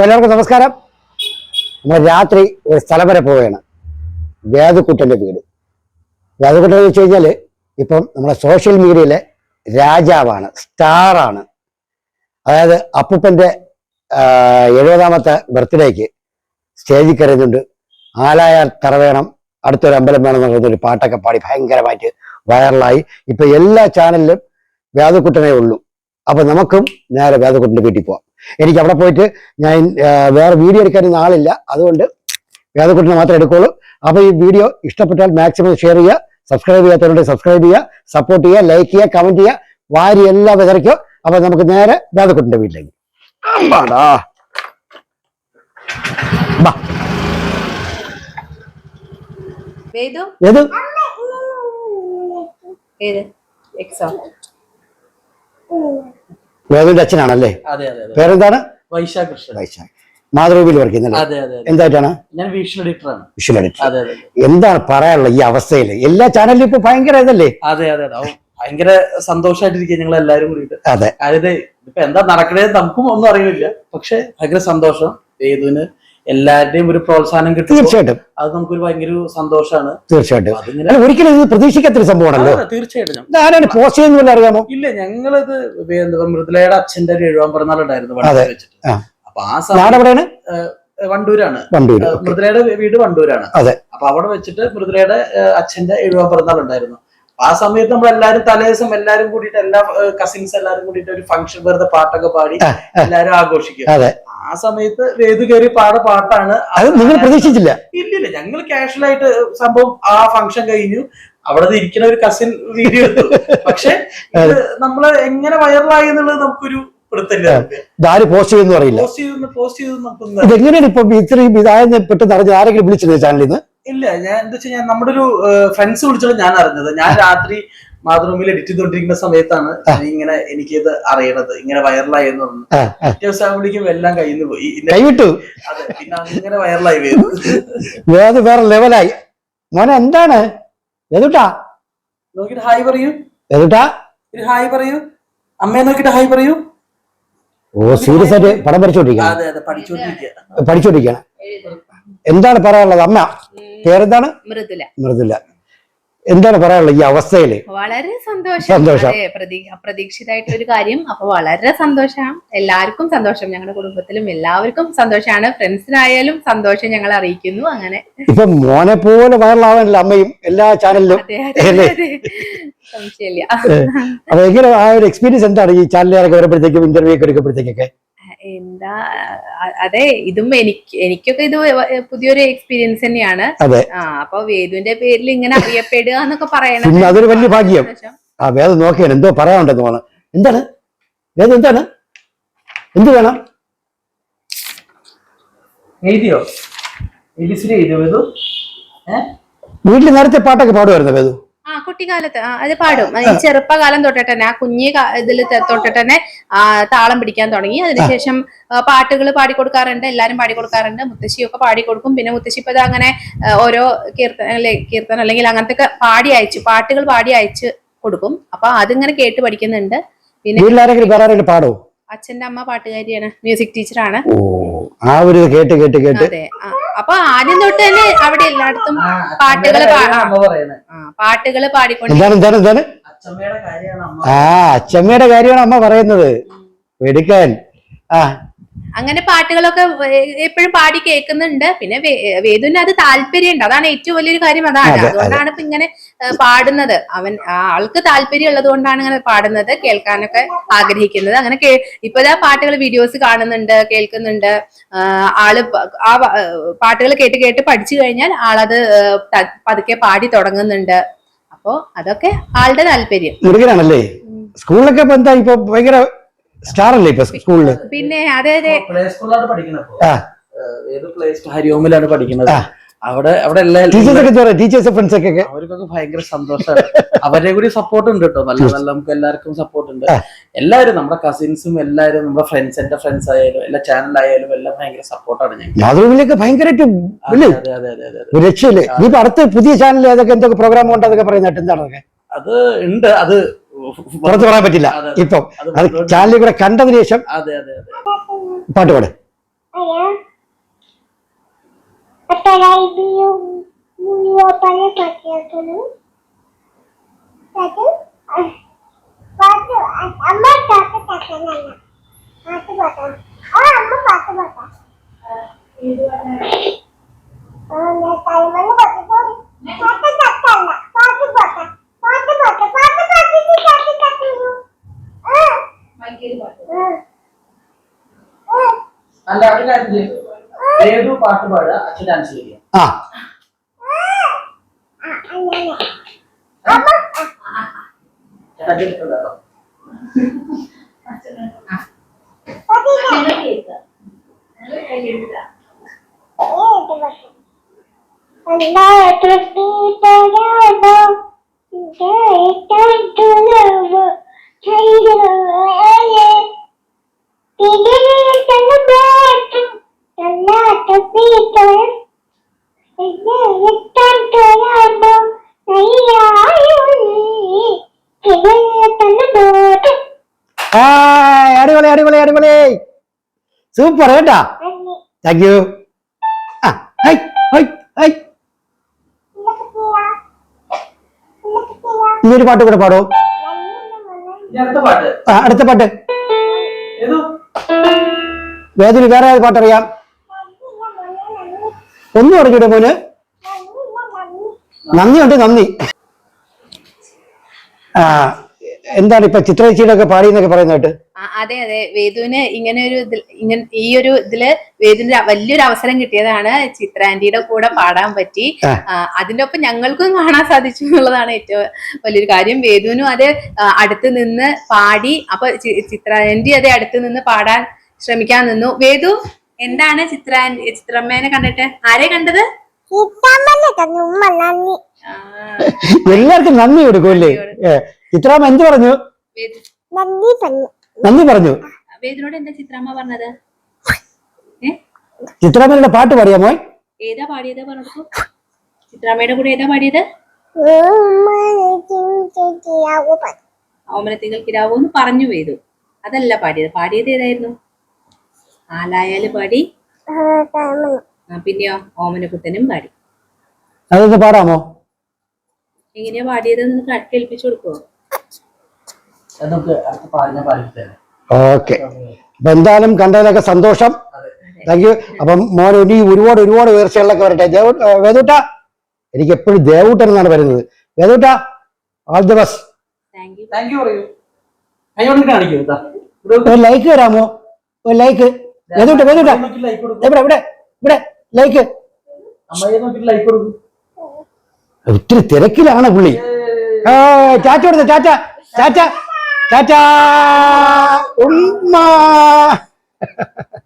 എല്ലാവർക്കും നമസ്കാരം. നമ്മൾ രാത്രി ഒരു സ്ഥലം വരെ പോവുകയാണ്. വേദക്കുട്ടന്റെ വീട്. വേദക്കുട്ടൻ എന്ന് വെച്ച് കഴിഞ്ഞാൽ ഇപ്പം നമ്മുടെ സോഷ്യൽ മീഡിയയിലെ രാജാവാണ് സ്റ്റാറാണ് അതായത് അപ്പൂപ്പന്റെ എഴുപതാമത്തെ ബർത്ത്ഡേക്ക് സ്റ്റേജിൽ കയറുന്നുണ്ട് ആലായാൽ തറ വേണം അടുത്തൊരു അമ്പലം വേണം എന്ന് പാട്ടൊക്കെ പാടി ഭയങ്കരമായിട്ട് വൈറലായി ഇപ്പൊ എല്ലാ ചാനലിലും വേദക്കുട്ടനേ ഉള്ളൂ. അപ്പൊ നമുക്കും നേരെ വേദക്കുട്ടന്റെ വീട്ടിൽ പോവാം. എനിക്ക് അവിടെ പോയിട്ട് ഞാൻ വേറെ വീഡിയോ എടുക്കാൻ ആളില്ല. അതുകൊണ്ട് വേദക്കുട്ടിനെ മാത്രമേ എടുക്കുള്ളൂ. അപ്പോൾ ഈ വീഡിയോ ഇഷ്ടപ്പെട്ടാൽ മാക്സിമം ഷെയർ ചെയ്യുക സബ്സ്ക്രൈബ് ചെയ്യാത്തവരുണ്ട് സബ്സ്ക്രൈബ് ചെയ്യുക സപ്പോർട്ട് ചെയ്യുക ലൈക്ക് ചെയ്യുക കമന്റ് ചെയ്യുക വാരി എല്ലാം വിതറിക്കോ അപ്പൊ നമുക്ക് നേരെ വേദക്കുട്ടിന്റെ വീട്ടിലേക്ക്. വേദു? ഏത്? എക്സോ വേദുവിന്റെ അച്ഛനാണല്ലേ? പേരെന്താണ്? വൈശാഖ് മാതൃഭൂമിയിൽ വർക്ക് ചെയ്യുന്നല്ലേ? എന്തായിട്ടാണ്? ഞാൻ വിഷ്വൽ എഡിറ്ററാണ് വിഷ്വൽ എഡിറ്റർ എന്താണ് പറയാനുള്ളത് ഈ അവസ്ഥയിൽ? എല്ലാ ചാനലിലും ഇപ്പൊ ഭയങ്കര ഇതല്ലേ? അതെ അതെ ഭയങ്കര സന്തോഷമായിട്ടിരിക്കുക ഞങ്ങൾ എല്ലാവരും കൂടിയിട്ട്. അതെ. അതായത് ഇപ്പൊ എന്താ നടക്കണേ നമുക്കും ഒന്നും അറിയില്ല. പക്ഷെ ഭയങ്കര സന്തോഷം. ഏതുവിന് എല്ലാവരുടെയും ഒരു പ്രോത്സാഹനം കിട്ടും തീർച്ചയായിട്ടും. അത് നമുക്കൊരു ഭയങ്കര സന്തോഷമാണ് തീർച്ചയായിട്ടും. ഒരിക്കലും ഇത് പ്രതീക്ഷിക്കാത്തൊരു സംഭവമാണല്ലോ. തീർച്ചയായിട്ടും. ആരാണ് പോസ്റ്റ് ചെയ്യുന്നില്ല അറിയാമോ? ഇല്ല ഞങ്ങളത് എന്താ മൃദുലയുടെ അച്ഛന്റെ ഒരു എഴുവാൻ പിറന്നാൾ ഉണ്ടായിരുന്നു വെച്ചിട്ട്. അപ്പൊ ആ സമയം വണ്ടൂരാണ്. മൃദുലയുടെ വീട് വണ്ടൂരാണ്. അപ്പൊ അവിടെ വെച്ചിട്ട് മൃദുലയുടെ അച്ഛന്റെ എഴുവാൻ പിറന്നാൾ ഉണ്ടായിരുന്നു. ആ സമയത്ത് നമ്മൾ എല്ലാരും തലേദിവസം എല്ലാരും കൂടിയിട്ട് എല്ലാ കസിൻസ് എല്ലാരും കൂടിയിട്ട് ഒരു ഫംഗ്ഷൻ വെറുതെ പാട്ടൊക്കെ പാടി എല്ലാരും ആഘോഷിക്കും. ആ സമയത്ത് വേദു കയറി പാട പാട്ടാണ് അത് നിങ്ങൾ പ്രതീക്ഷിച്ചില്ല. ഇല്ല ഇല്ല ഞങ്ങൾ കാഷ്വൽ ആയിട്ട് സംഭവം ആ ഫംഗ്ഷൻ കഴിഞ്ഞു. അവിടെ ഇരിക്കുന്ന ഒരു കസിൻ വീഡിയോ എടുത്തു. പക്ഷെ നമ്മൾ എങ്ങനെ വൈറലായി എന്നുള്ളത് നമുക്കൊരു പോസ്റ്റ് ചെയ്തെന്ന് അറിയില്ല. പോസ്റ്റ് ചെയ്തു പോസ്റ്റ് ചെയ്തു നമുക്കൊന്നും ഇതെങ്ങനെയാണ് ഇപ്പൊ ഇത്രയും ഇതായ പെട്ടെന്ന് അറിഞ്ഞത് ആരെങ്കിലും വിളിച്ചില്ലേ ചാനലിൽ നിന്ന് ഇല്ല ഞാൻ എന്താ വെച്ചാൽ ഞാൻ നമ്മുടെ ഒരു ഫ്രണ്ട്സ് വിളിച്ചോളൂ ഞാൻ അറിഞ്ഞത്. ഞാൻ രാത്രി മാതൃഭൂമിയിൽ എഡിറ്റ് ചെയ്തോണ്ടിരിക്കുന്ന സമയത്താണ് ഇങ്ങനെ ഇങ്ങനെ എനിക്കിത് അറിയണത്. ഇങ്ങനെ വൈറലായി എന്ന് പറഞ്ഞു അത്യാവശ്യം എല്ലാം കയ്യിൽ നിന്ന് പോയി കൈവിട്ടു. അതെ പിന്നെ അങ്ങനെ വൈറലായി വേറെ വേറെ ലെവലായി മോനെ എന്താണ്? എതുട്ടാ നോക്കിട്ട് ഹായ് പറയൂ. എതുട്ടാ ഒരു ഹായ് പറയൂ. അമ്മയെ നോക്കിട്ട് ഹായ് പറയൂ. ഓ സീരിയസ് ആയിട്ട് പടം പഠിച്ചോണ്ടിരിക്കുക പഠിച്ചോണ്ടിരിക്കണം എന്താണ് പറയാനുള്ളത്? അമ്മ. പേരെന്താണ്? മൃദുല. മൃദുല. എന്താണ് പറയാനുള്ളത് ഈ അവസ്ഥയിൽ? വളരെ സന്തോഷം. അപ്രതീക്ഷിതമായിട്ട് ഒരു കാര്യം. അപ്പൊ വളരെ സന്തോഷം. എല്ലാവർക്കും സന്തോഷം. ഞങ്ങളുടെ കുടുംബത്തിലും എല്ലാവർക്കും സന്തോഷമാണ്. ഫ്രണ്ട്സിനായാലും സന്തോഷം ഞങ്ങൾ അറിയിക്കുന്നു. അങ്ങനെ. ഇപ്പൊ മോനെ പോലെ വൈറലാവാനല്ല അമ്മയും എല്ലാ ചാനലിലും? സംശയമില്ല. അപ്പൊ എങ്ങനെ ആ ഒരു എക്സ്പീരിയൻസ് എന്താണ് ഈ ചാനലുകാരൊക്കെ വരുമ്പോഴത്തേക്കും ഇന്റർവ്യൂ ഒക്കെ എടുക്കുമ്പോഴത്തേക്കൊക്കെ എന്താ അതെ ഇതും എനിക്ക് എനിക്കൊക്കെ ഇത് പുതിയൊരു എക്സ്പീരിയൻസ് തന്നെയാണ്. അതെ. ആ അപ്പൊ വേദുവിന്റെ പേരിൽ ഇങ്ങനെ അറിയപ്പെടുക എന്നൊക്കെ പറയണം. അതൊരു വലിയ ഭാഗ്യം. ആ വേദം നോക്കിയാണ് എന്തോ പറയാനുണ്ടെന്ന് തോന്നുന്നു എന്താണ്? വേദം എന്താണ്? എന്ത് വേണം? വീട്ടിൽ നേരത്തെ പാട്ടൊക്കെ പാടുമായിരുന്നു വേദു? ആ കുട്ടിക്കാലത്ത് അത് പാടും. ഈ ചെറുപ്പകാലം തൊട്ടിട്ട് തന്നെ ആ കുഞ്ഞി ഇതിൽ തൊട്ടിട്ട് തന്നെ താളം പിടിക്കാൻ തുടങ്ങി. അതിനുശേഷം പാട്ടുകൾ പാടിക്കൊടുക്കാറുണ്ട് എല്ലാരും പാടിക്കൊടുക്കാറുണ്ട് മുത്തശ്ശിയൊക്കെ പാടിക്കൊടുക്കും. പിന്നെ മുത്തശ്ശി ഇപ്പൊ അങ്ങനെ ഓരോ കീർത്തന അല്ലെ കീർത്തനം അല്ലെങ്കിൽ അങ്ങനത്തെ ഒക്കെ പാടി അയച്ചു പാട്ടുകൾ പാടി അയച്ച് കൊടുക്കും. അപ്പൊ അതിങ്ങനെ കേട്ട് പഠിക്കുന്നുണ്ട്. പിന്നെ അച്ഛന്റെ അമ്മ പാട്ടുകാരിയാണ് മ്യൂസിക് ടീച്ചറാണ്. ഓ ആ ഒരു ഇത് കേട്ട് കേട്ട് കേട്ട് അപ്പൊ ആദ്യം തൊട്ട് തന്നെ അവിടെ എല്ലായിടത്തും പാട്ടുകൾ പാട്ടുകൾ പാടിക്കൊണ്ട് എന്താണ് എന്താണ് എന്താണ്? അച്ഛമ്മയുടെ കാര്യമാണ് അമ്മ ആ അച്ചമ്മയുടെ കാര്യമാണ് അമ്മ പറയുന്നത്. വെടുക്കാൻ. ആ അങ്ങനെ പാട്ടുകളൊക്കെ എപ്പോഴും പാടി കേൾക്കുന്നുണ്ട്. പിന്നെ വേദുവിന് അത് താല്പര്യമുണ്ട്. അതാണ് ഏറ്റവും വലിയൊരു കാര്യം. അതാണ്. അതെ, അതെ. അതുകൊണ്ടാണ് ഇപ്പൊ ഇങ്ങനെ പാടുന്നത്. അവൻ ആൾക്ക് താല്പര്യം ഉള്ളത് കൊണ്ടാണ് ഇങ്ങനെ പാടുന്നത് കേൾക്കാനൊക്കെ ആഗ്രഹിക്കുന്നത്. അങ്ങനെ ഇപ്പോഴാ ഇപ്പൊ ആ പാട്ടുകൾ വീഡിയോസ് കാണുന്നുണ്ട് കേൾക്കുന്നുണ്ട്. ആൾ ആ പാട്ടുകൾ കേട്ട് കേട്ട് പഠിച്ചു കഴിഞ്ഞാൽ ആളത് പതുക്കെ പാടി തുടങ്ങുന്നുണ്ട്. അപ്പോ അതൊക്കെ ആളുടെ താല്പര്യം. സ്കൂളിലൊക്കെ ഇപ്പൊ എന്താ? ഇപ്പൊ ഭയങ്കര സ്റ്റാർ അല്ലേ ഇപ്പൊ സ്കൂളിൽ? പിന്നെ അതെ അതെ. പ്ലേ സ്കൂളിലാണ് പഠിക്കുന്നത് ആ. ഏത് പ്ലേ സ്കൂൾ ഹരിയോമിലാണ് പഠിക്കുന്നത്. അവിടെ അവിടെ എല്ലാ ടീച്ചേഴ്സ് ഒക്കെ ടീച്ചേഴ്സ് ഫ്രണ്ട്സ് ഒക്കെ? അവർക്കൊക്കെ ഭയങ്കര സന്തോഷമാണ് അവരെ കൂടി സപ്പോർട്ട് ഉണ്ട് കേട്ടോ നല്ല നല്ല നമുക്ക് എല്ലാവർക്കും സപ്പോർട്ട് ഉണ്ട്. എല്ലാവരും നമ്മുടെ കസിൻസും എല്ലാവരും നമ്മുടെ ഫ്രണ്ട്സ് എന്റെ ഫ്രണ്ട്സ് ആയാലും എല്ലാ ചാനലായാലും എല്ലാം ഭയങ്കര സപ്പോർട്ടാണ് ഞങ്ങൾ ഭയങ്കരമായിട്ട് അതെ അതെ അതെ അതെ അതെ. ഒരു രക്ഷയില്ലേ? ഇനിയിപ്പോ അടുത്ത പുതിയ ചാനൽ ഏതൊക്കെ എന്തൊക്കെ പ്രോഗ്രാം ഉണ്ട് അതൊക്കെ പറയുന്നത് എന്താണ് അതൊക്കെ? അത് ഉണ്ട്. അത് പുറത്ത് പറയാൻ പറ്റില്ല. ഇപ്പൊ അത് ചാനലിൽ കൂടെ കണ്ടതിന് ശേഷം അതെ അതെ അതെ. പാട്ട് പാട്. അമ്മ പാട്ട് പാട്ടാനല്ല പാട്ട് പാട്ടാണ് ആ അമ്മ പാട്ട് പാട്ടാ തലമണ്ണ പാട്ട് പാടി പാട്ട് തട്ടല്ല പാട്ട് പാട്ടാ പാട്ട് പാട്ട് പാട്ട് പാട്ടിട്ട് പാട്ട് തട്ടു ആ ആ ആ അല്ല ഒരു കാര്യം ചെയ്യ്. ഏതു പാട്ട് പാടുക അച്ഛൻ ഡാൻസ് ചെയ്യാം ആ അടിപൊളി അടിപൊളി അടിപൊളി. സൂപ്പർ കേട്ടാ? താങ്ക് യു ആ ഹൈ ഹൈ ഹൈ ഈ ഒരു പാട്ട് കൂടെ പാടോ. അടുത്ത പാട്ട്. വേദന അടുത്ത പാട്ട്. ഏതു? വേദിന് വേറെ ഏത് പാട്ടറിയാം? ഒന്നും അറിഞ്ഞൂടെ മോന്. നന്ദിയുണ്ട് നന്ദി. ആ എന്താണ് ഇപ്പൊ ചിത്രചേച്ചിയുടെ പാടി എന്നൊക്കെ പറയുന്നത് അതെ അതെ. വേദുവിന് ഇങ്ങനെ ഒരു ഇതിൽ ഇങ്ങനെ ഈ ഒരു ഇതിൽ വേദുവിന് വലിയൊരു അവസരം കിട്ടിയതാണ് ചിത്ര ആന്റിയുടെ കൂടെ പാടാൻ പറ്റി. അതിന്റെ ഒപ്പം ഞങ്ങൾക്കും കാണാൻ സാധിച്ചു എന്നുള്ളതാണ് ഏറ്റവും വലിയൊരു കാര്യം. വേദുവിനും അത് അടുത്ത് നിന്ന് പാടി അപ്പൊ ചിത്ര ആന്റി അതെ അടുത്ത് നിന്ന് പാടാൻ ശ്രമിക്കാൻ നിന്നു. വേദു എന്താണ് ചിത്ര ചിത്രമ്മേനെ കണ്ടിട്ട്? ആരെ കണ്ടത്? എല്ലാവർക്കും നന്ദി കൊടുക്കുമല്ലേ ഏ, ചിത്രാമ്മ എന്ത് പറഞ്ഞു? വേദു നന്ദി പറഞ്ഞു. വേദുനോട് എന്താ ചിത്രമ്മ പറഞ്ഞത്? ചിത്രാമ്മയുടെ പാട്ട് പാടിയാമോ ഏതാ പാടിയത് പറഞ്ഞു ചിത്രാമ്മയുടെ കൂടെ ഏതാ പാടിയത്? പറഞ്ഞു കിടാവോ എന്ന് പറഞ്ഞു വേദു. അതല്ല പാടിയത്. പാടിയത് ഏതായിരുന്നു? ആലായാൽ പാടി. പിന്നെയോ? ഓമനക്കുട്ടനും പാടി. അതൊന്ന് പാടാമോ? എങ്ങനെയാ പാടിയത് കേൾപ്പിച്ചു കൊടുക്കുവോ അത് നമുക്ക് അടുത്ത പാട്ട് ഞാൻ പാടിത്തരാം ഓക്കെ. അപ്പൊ എന്തായാലും കണ്ടതിലൊക്കെ സന്തോഷം. താങ്ക് യു അപ്പം മോൻ ഇനി ഒരുപാട് ഒരുപാട് ഉയർച്ചകളിലൊക്കെ വരട്ടെ. ദേവ വേദൂട്ട എനിക്ക് എപ്പോഴും ദേവൂട്ടൻ എന്നാണ് വരുന്നത് വേദൂട്ട ഓൾ ദി ബസ്. ഒരു ലൈക്ക് തരാമോ ഒരു ലൈക്ക് വേദൂട്ട വേദൂട്ട. അമ്മയെ ലൈക്ക് കൊടുക്കും. ഇവിടെ ഇവിടെ ഇവിടെ ലൈക്ക് അമ്മയെ നോക്കി ലൈക്ക് കൊടുക്കും. ഒത്തിരി തിരക്കിലാണ് പുള്ളി. ആ, ചാച്ച കൊടുത്ത 짜잔! 엄마!